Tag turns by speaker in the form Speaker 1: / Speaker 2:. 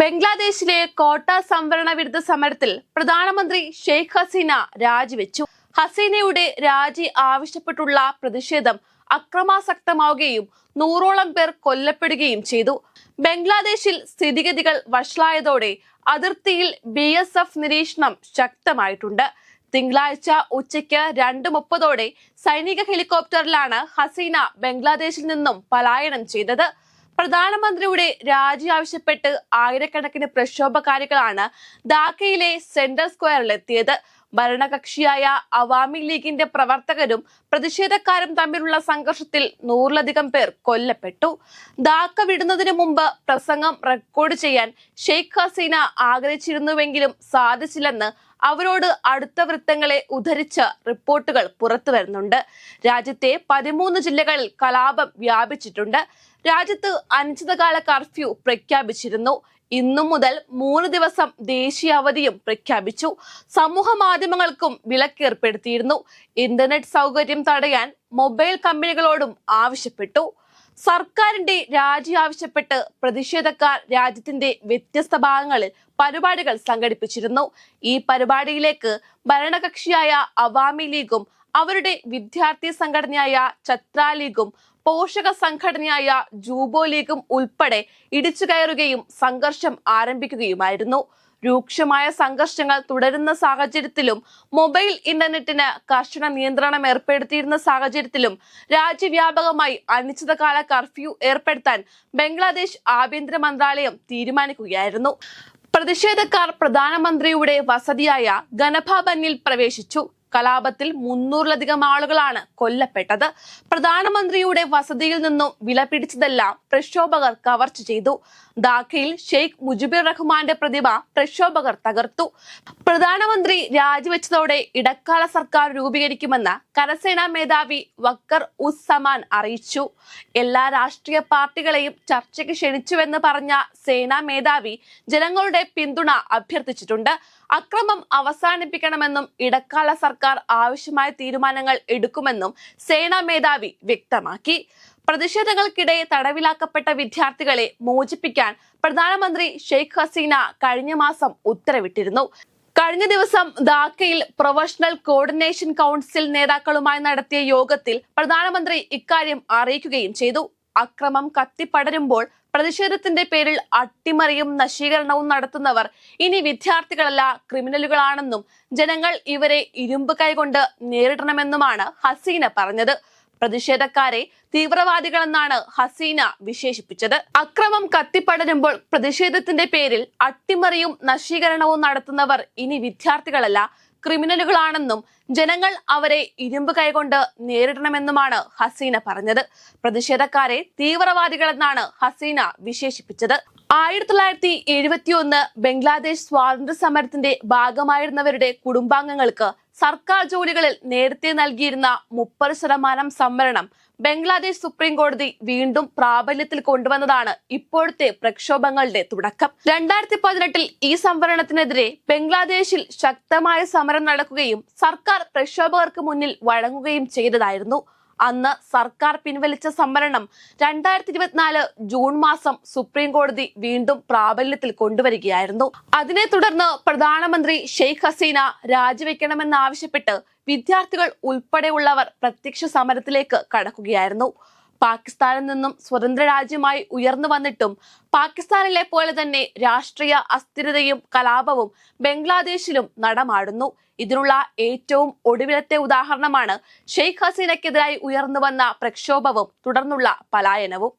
Speaker 1: ബംഗ്ലാദേശിലെ കോട്ട സംവരണ വിരുദ്ധ സമരത്തിൽ പ്രധാനമന്ത്രി ഷെയ്ഖ് ഹസീന രാജിവെച്ചു. ഹസീനയുടെ രാജി ആവശ്യപ്പെട്ടുള്ള പ്രതിഷേധം അക്രമാസക്തമാവുകയും നൂറോളം പേർ കൊല്ലപ്പെടുകയും ചെയ്തു. ബംഗ്ലാദേശിൽ സ്ഥിതിഗതികൾ വഷളായതോടെ അതിർത്തിയിൽ ബി എസ് എഫ് നിരീക്ഷണം ശക്തമായിട്ടുണ്ട്. തിങ്കളാഴ്ച ഉച്ചയ്ക്ക് രണ്ട് മുപ്പതോടെ സൈനിക ഹെലികോപ്റ്ററിലാണ് ഹസീന ബംഗ്ലാദേശിൽ നിന്നും പലായനം ചെയ്തത്. പ്രധാനമന്ത്രിയുടെ രാജി ആവശ്യപ്പെട്ട് ആയിരക്കണക്കിന് പ്രക്ഷോഭകാരികളാണ് ധാക്കയിലെ സെൻട്രൽ സ്ക്വയറിലെത്തിയത്. ഭരണകക്ഷിയായ അവാമി ലീഗിന്റെ പ്രവർത്തകരും പ്രതിഷേധക്കാരും തമ്മിലുള്ള സംഘർഷത്തിൽ നൂറിലധികം പേർ കൊല്ലപ്പെട്ടു. ദാക്ക വിടുന്നതിനു മുമ്പ് പ്രസംഗം റെക്കോർഡ് ചെയ്യാൻ ഷെയ്ഖ് ഹസീന ആഗ്രഹിച്ചിരുന്നുവെങ്കിലും സാധിച്ചില്ലെന്ന് അവരോട് അടുത്ത വൃത്തങ്ങളെ ഉദ്ധരിച്ച റിപ്പോർട്ടുകൾ പുറത്തു വരുന്നുണ്ട്. രാജ്യത്തെ പതിമൂന്ന് ജില്ലകളിൽ കലാപം വ്യാപിച്ചിട്ടുണ്ട്. രാജ്യത്ത് അനിശ്ചിതകാല കർഫ്യൂ പ്രഖ്യാപിച്ചിരുന്നു. ഇന്നു മുതൽ മൂന്ന് ദിവസം ദേശീയ അവധിയും പ്രഖ്യാപിച്ചു. സമൂഹ മാധ്യമങ്ങൾക്കും വിലക്കേർപ്പെടുത്തിയിരുന്നു ഇന്റർനെറ്റ് സൗകര്യം തടയാൻ മൊബൈൽ കമ്പനികളോടും ആവശ്യപ്പെട്ടു. സർക്കാരിന്റെ രാജി ആവശ്യപ്പെട്ട് പ്രതിഷേധക്കാർ രാജ്യത്തിന്റെ വ്യത്യസ്ത ഭാഗങ്ങളിൽ പരിപാടികൾ സംഘടിപ്പിച്ചിരുന്നു. ഈ പരിപാടിയിലേക്ക് ഭരണകക്ഷിയായ അവാമി ലീഗും അവരുടെ വിദ്യാർത്ഥി സംഘടനയായ ഛത്ര ലീഗും പോഷക സംഘടനയായ ജൂബോ ലീഗും ഉൾപ്പെടെ ഇടിച്ചു കയറുകയും സംഘർഷം ആരംഭിക്കുകയുമായിരുന്നു. രൂക്ഷമായ സംഘർഷങ്ങൾ തുടരുന്ന സാഹചര്യത്തിലും മൊബൈൽ ഇന്റർനെറ്റിന് കർശന നിയന്ത്രണം ഏർപ്പെടുത്തിയിരുന്ന സാഹചര്യത്തിലും രാജ്യവ്യാപകമായി അനിശ്ചിതകാല കർഫ്യൂ ഏർപ്പെടുത്താൻ ബംഗ്ലാദേശ് ആഭ്യന്തര മന്ത്രാലയം തീരുമാനിക്കുകയായിരുന്നു. പ്രതിഷേധക്കാർ പ്രധാനമന്ത്രിയുടെ വസതിയായ ഗനഭവനിൽ പ്രവേശിച്ചു. കലാപത്തിൽ മുന്നൂറിലധികം ആളുകളാണ് കൊല്ലപ്പെട്ടത്. പ്രധാനമന്ത്രിയുടെ വസതിയിൽ നിന്നും വില പിടിച്ചതെല്ലാം പ്രക്ഷോഭകർ കവർച്ച ചെയ്തു. ധാക്കയിൽ ഷെയ്ഖ് മുജിബുർ റഹ്മാന്റെ പ്രതിമ പ്രക്ഷോഭകർ തകർത്തു. പ്രധാനമന്ത്രി രാജിവെച്ചതോടെ ഇടക്കാല സർക്കാർ രൂപീകരിക്കുമെന്ന് കരസേനാ മേധാവി വക്കർ ഉസ് സമാൻ അറിയിച്ചു. എല്ലാ രാഷ്ട്രീയ പാർട്ടികളെയും ചർച്ചയ്ക്ക് ക്ഷണിച്ചുവെന്ന് പറഞ്ഞ സേനാ മേധാവി ജനങ്ങളുടെ പിന്തുണ അഭ്യർത്ഥിച്ചിട്ടുണ്ട്. അക്രമം അവസാനിപ്പിക്കണമെന്നും ഇടക്കാല സർക്കാർ ആവശ്യമായ തീരുമാനങ്ങൾ എടുക്കുമെന്നും സേനാ മേധാവി വ്യക്തമാക്കി. പ്രതിഷേധങ്ങൾക്കിടെ തടവിലാക്കപ്പെട്ട വിദ്യാർത്ഥികളെ മോചിപ്പിക്കാൻ പ്രധാനമന്ത്രി ഷെയ്ഖ് ഹസീന കഴിഞ്ഞ മാസം ഉത്തരവിട്ടിരുന്നു. കഴിഞ്ഞ ദിവസം ധാക്കയിൽ പ്രൊഫഷണൽ കോർഡിനേഷൻ കൗൺസിൽ നേതാക്കളുമായി നടത്തിയ യോഗത്തിൽ പ്രധാനമന്ത്രി ഇക്കാര്യം അറിയിക്കുകയും ചെയ്തു. അക്രമം കത്തിപ്പടരുമ്പോൾ പ്രതിഷേധത്തിന്റെ പേരിൽ അട്ടിമറിയും നശീകരണവും നടത്തുന്നവർ ഇനി വിദ്യാർത്ഥികളല്ല ക്രിമിനലുകളാണെന്നും ജനങ്ങൾ ഇവരെ ഇരുമ്പ് കൈകൊണ്ട് നേരിടണമെന്നുമാണ് ഹസീന പറഞ്ഞത്. പ്രതിഷേധക്കാരെ തീവ്രവാദികളെന്നാണ് ഹസീന വിശേഷിപ്പിച്ചത്. അക്രമം കത്തിപ്പടരുമ്പോൾ പ്രതിഷേധത്തിന്റെ പേരിൽ അട്ടിമറിയും നശീകരണവും നടത്തുന്നവർ ഇനി വിദ്യാർത്ഥികളല്ല ക്രിമിനലുകളാണെന്നും ജനങ്ങൾ അവരെ ഇരുമ്പ് കൈകൊണ്ട് നേരിടണമെന്നുമാണ് ഹസീന പറഞ്ഞത്. പ്രതിഷേധക്കാരെ തീവ്രവാദികളെന്നാണ് ഹസീന വിശേഷിപ്പിച്ചത്. ആയിരത്തി തൊള്ളായിരത്തി എഴുപത്തി ഒന്ന് ബംഗ്ലാദേശ് സ്വാതന്ത്ര്യ സമരത്തിന്റെ ഭാഗമായിരുന്നവരുടെ കുടുംബാംഗങ്ങൾക്ക് സർക്കാർ ജോലികളിൽ നേരത്തെ നൽകിയിരുന്ന മുപ്പത് ശതമാനം സംവരണം ബംഗ്ലാദേശ് സുപ്രീം കോടതി വീണ്ടും പ്രാബല്യത്തിൽ കൊണ്ടുവന്നതാണ് ഇപ്പോഴത്തെ പ്രക്ഷോഭങ്ങളുടെ തുടക്കം. രണ്ടായിരത്തി പതിനെട്ടിൽ ഈ സംവരണത്തിനെതിരെ ബംഗ്ലാദേശിൽ ശക്തമായ സമരം നടക്കുകയും സർക്കാർ പ്രക്ഷോഭകർക്ക് മുന്നിൽ വഴങ്ങുകയും ചെയ്തതായിരുന്നു അന്ന് സർക്കാർ പിൻവലിച്ച സംവരണം രണ്ടായിരത്തി ഇരുപത്തിനാല് ജൂൺ മാസം സുപ്രീം കോടതി വീണ്ടും പ്രാബല്യത്തിൽ കൊണ്ടുവരികയായിരുന്നു. അതിനെ തുടർന്ന് പ്രധാനമന്ത്രി ഷെയ്ഖ് ഹസീന രാജിവെക്കണമെന്നാവശ്യപ്പെട്ട് വിദ്യാർത്ഥികൾ ഉൾപ്പെടെയുള്ളവർ പ്രത്യക്ഷ സമരത്തിലേക്ക് കടക്കുകയായിരുന്നു. പാകിസ്ഥാനിൽ നിന്നും സ്വതന്ത്ര രാജ്യമായി ഉയർന്നു വന്നിട്ടും പാകിസ്ഥാനിലെ പോലെ തന്നെ രാഷ്ട്രീയ അസ്ഥിരതയും കലാപവും ബംഗ്ലാദേശിലും നടമാടുന്നു. ഇതിനുള്ള ഏറ്റവും ഒടുവിലത്തെ ഉദാഹരണമാണ് ഷെയ്ഖ് ഹസീനക്കെതിരായി ഉയർന്നു വന്ന പ്രക്ഷോഭവും തുടർന്നുള്ള പലായനവും.